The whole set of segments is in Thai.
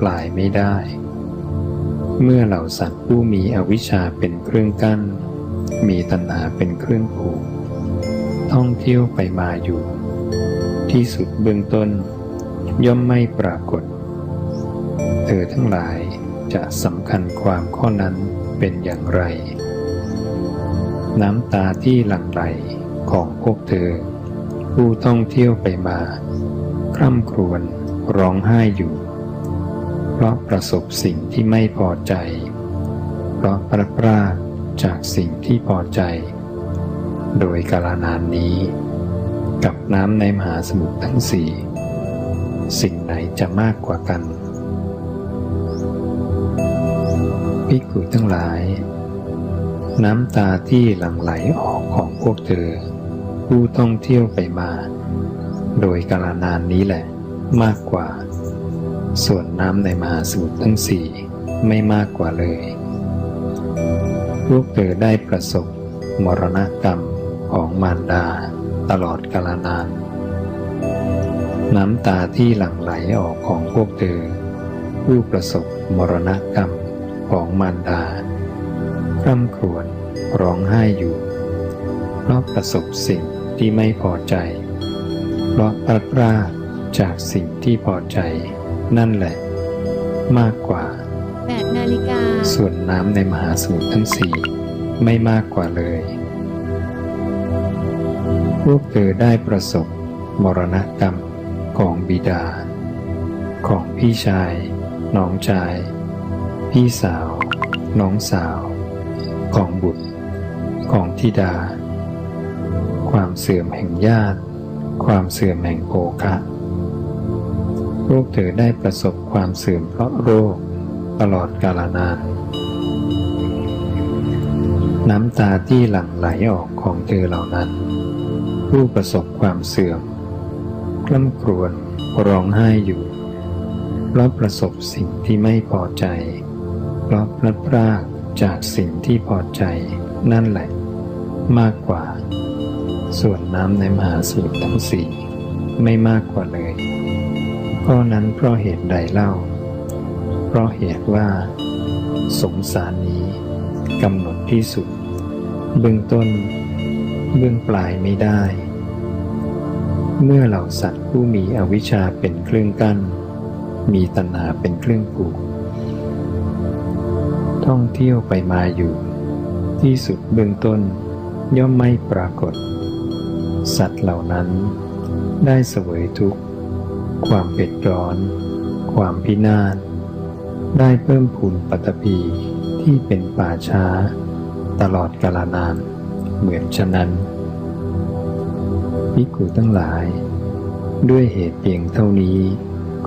ปลายไม่ได้ เมื่อเหล่าสัตว์ผู้มีอวิชชาเป็นเครื่องกั้น มีตัณหาเป็นเครื่องผูก ท่องเที่ยวไปมาอยู่ ที่สุดเบื้องต้น ย่อมไม่ปรากฏ เธอทั้งหลายจะสำคัญความข้อนั้นเป็นอย่างไร น้ำตาที่หลั่งไหลของพวกเธอ ผู้ท่องเที่ยวไปมา คร่ำครวญร้องไห้อยู่ เพราะประสบสิ่งที่ไม่พอใจ เพราะพระพรากจากสิ่งที่พอใจ โดยกาลนานนี้ กับน้ำในมหาสมุทรทั้งสี่สิ่งไหนจะมากกว่ากันภิกขุทั้งหลาย น้ำตาที่หลั่งไหลออกของพวกเธอ ผู้ท่องเที่ยวไปมา โดยกาลนานนี้แหละ มากกว่า ส่วนน้ำในมหาสมุทรทั้งสี่ไม่มากกว่าเลย พวกเธอได้ประสบมรณกรรมของมารดาตลอดกาลนาน น้ำตาที่หลั่งไหลออกของพวกเธอ ผู้ประสบมรณกรรมของมารดาร่ำครวญร้องไห้อยู่ เพราะประสบสิ่งที่ไม่พอใจ เพราะพลาดพลาดจากสิ่งที่พอใจ นั่นแหละ มากกว่า8นาฬิกาส่วนน้ำในมหาสมุทรทั้งสี่ไม่มากกว่าเลย พวกเธอได้ประสบมรณกรรมของบิดา ของพี่ชาย น้องชาย พี่สาว น้องสาว ของบุตร ของธิดา ความเสื่อมแห่งญาติ ความเสื่อมแห่งโภคะ พวกเธอได้ประสบความเสื่อมเพราะโรค ตลอดกาลนาน น้ำตาที่หลั่งไหลออกของเธอเหล่านั้น ผู้ประสบความเสื่อมกล้ำครวญร้องไห้อยู่ เพราะประสบสิ่งที่ไม่พอใจ เพราะพลัดพรากจากสิ่งที่พอใจนั่นแหละ มากกว่า ส่วนน้ำในมหาสมุทรทั้งสี่ไม่มากกว่าเลย เพราะนั้นเพราะเหตุใดเล่า เพราะเหตุว่า สงสารนี้กำหนดที่สุด เบื้องต้น เบื้องปลายไม่ได้ เมื่อเหล่าสัตว์ผู้มีอวิชชาเป็นเครื่องกั้น มีตัณหาเป็นเครื่องผูก ท่องเที่ยวไปมาอยู่ ที่สุดเบื้องต้นย่อมไม่ปรากฏ สัตว์เหล่านั้นได้เสวยทุกข์ ความเผ็ดร้อน ความพินาศ ได้เพิ่มพูนปัตตภีที่เป็นป่าช้า ตลอดกาลนานเหมือนฉะนั้นพิกุทั้งหลาย ด้วยเหตุเพียงเท่านี้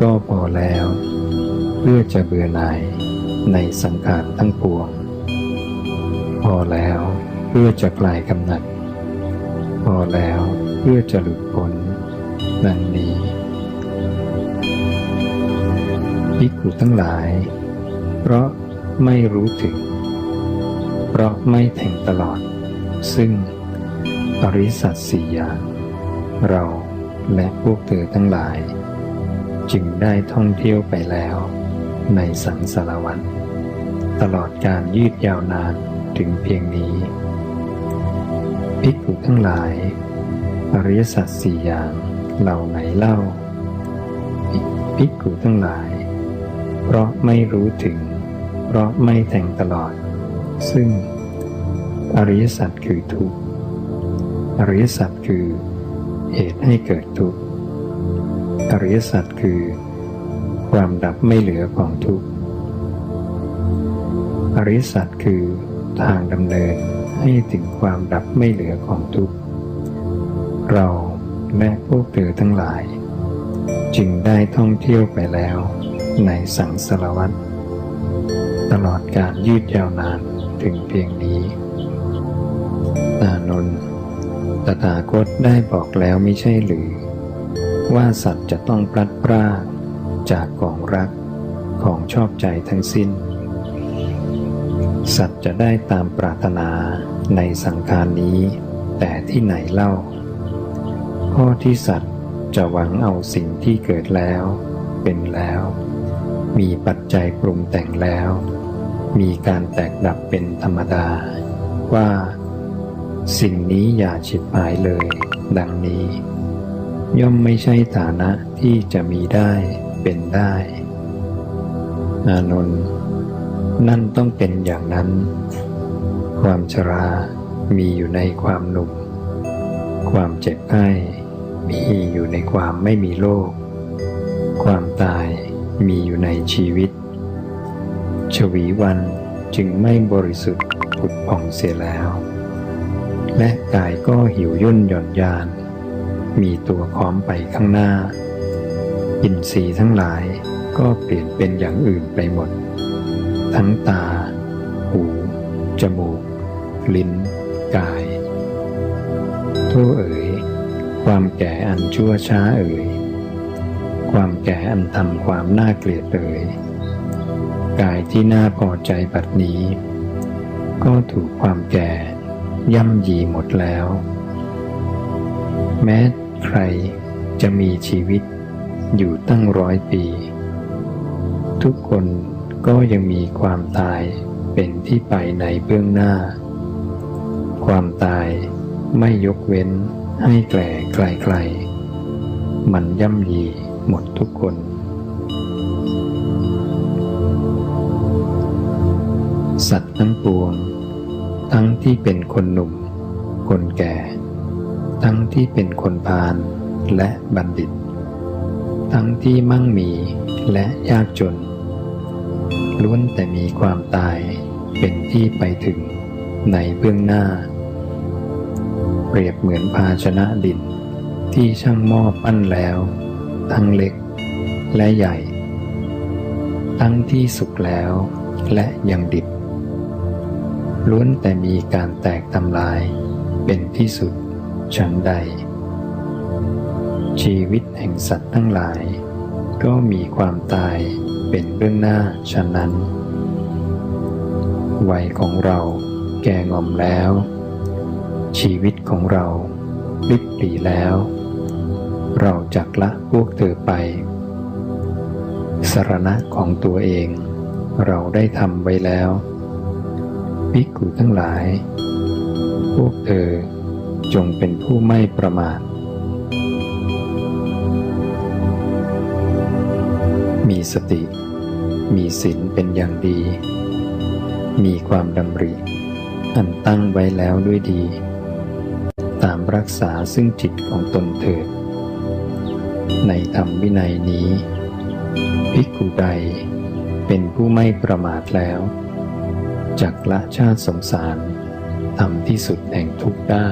ก็พอแล้ว เพื่อจะเบื่อหน่ายในสังขารทั้งปวง พอแล้วเพื่อจะกลายกำหนัด พอแล้วเพื่อจะหลุดพ้นดังนี้ ภิกขุทั้งหลาย เพราะไม่รู้ถึง เพราะไม่แทงตลอด ซึ่งอริสัตสี่อย่างเราและพวกเธอทั้งหลาย จึงได้ท่องเที่ยวไปแล้ว ในสังสารวัฏตลอดการยืดยาวนานถึงเพียงนี้ภิกขุทั้งหลาย อริยสัจสี่อย่างเหล่าไหนเล่าภิกขุทั้งหลาย เพราะไม่รู้ถึง เพราะไม่แทงตลอด ซึ่ง อริยสัจคือทุกข์อริยสัจคือเหตุให้เกิดทุกข์อริยสัจคือ ความดับไม่เหลือของทุกข์อริยสัจคือทางดำเนินให้ถึงความดับไม่เหลือของทุกข์เราและพวกเธอทั้งหลาย จึงได้ท่องเที่ยวไปแล้ว ในสังสารวัฏตลอดการยืดยาวนานถึงเพียงนี้ อานนท์ตถาคตได้บอกแล้วไม่ใช่หรือ ว่าสัตว์จะต้องพลัดพรากจากของรักของชอบใจทั้งสิ้น สัตว์จะได้ตามปรารถนาในสังขารนี้ แต่ที่ไหนเล่า ข้อที่สัตว์จะหวังเอาสิ่งที่เกิดแล้ว เป็นแล้ว มีปัจจัยปรุงแต่งแล้ว มีการแตกดับเป็นธรรมดา ว่า สิ่งนี้อย่าฉิบหายเลย ดังนี้ ย่อมไม่ใช่ฐานะที่จะมีได้เป็นได้ อานนท์นั่นต้องเป็นอย่างนั้น ความชรา มีอยู่ในความหนุ่ม ความเจ็บไข้ มีอยู่ในความไม่มีโรค ความตาย มีอยู่ในชีวิต ชวีวันจึงไม่บริสุทธิ์ผุดผ่องเสียแล้ว และกายก็หิวย่นหย่อนยาน มีตัวค้อมไปข้างหน้า อินทรีย์ทั้งหลายก็เปลี่ยนเป็นอย่างอื่นไปหมด ทั้งตา หู จมูก ลิ้น กายโทษเอ๋ย ความแก่อันชั่วช้าเอ๋ย ความแก่อันทำความน่าเกลียดเอ๋ยกายที่น่าพอใจบัดนี้ ก็ถูกความแก่ ย่ำยีหมดแล้ว แม้ใครจะมีชีวิตอยู่ตั้งร้อยปี ทุกคนก็ยังมีความตายเป็นที่ไปในเบื้องหน้า ความตายไม่ยกเว้นให้แก่ไกลๆมันย่ำยี หมดทุกคน สัตว์ทั้งปวง ทั้งที่เป็นคนหนุ่ม คนแก่ ทั้งที่เป็นคนพาลและบัณฑิต ทั้งที่มั่งมีและยากจน ล้วนแต่มีความตายเป็นที่ไปถึงในเบื้องหน้า เปรียบเหมือนภาชนะดินที่ช่างหม้อปั้นแล้ว ทั้งเล็ก และใหญ่ ทั้งที่สุกแล้วและยังดิบ ล้วนแต่มีการแตกทำลายเป็นที่สุดฉันใด ชีวิตแห่งสัตว์ทั้งหลาย ก็มีความตายเป็นเบื้องหน้าฉะนั้น วัยของเราแก่งอมแล้ว ชีวิตของเราลิบหลีแล้ว เราจักละพวกเธอไป สรณะของตัวเองเราได้ทำไว้แล้วภิกขุทั้งหลาย พวกเธอจงเป็นผู้ไม่ประมาท มีสติ มีศีลเป็นอย่างดี มีความดำริ อันตั้งไว้แล้วด้วยดี ตามรักษาซึ่งจิตของตนเถิด ในธรรมวินัยนี้ ภิกขุใดเป็นผู้ไม่ประมาทแล้วจักละชาติสงสารทำที่สุดแห่งทุกข์ได้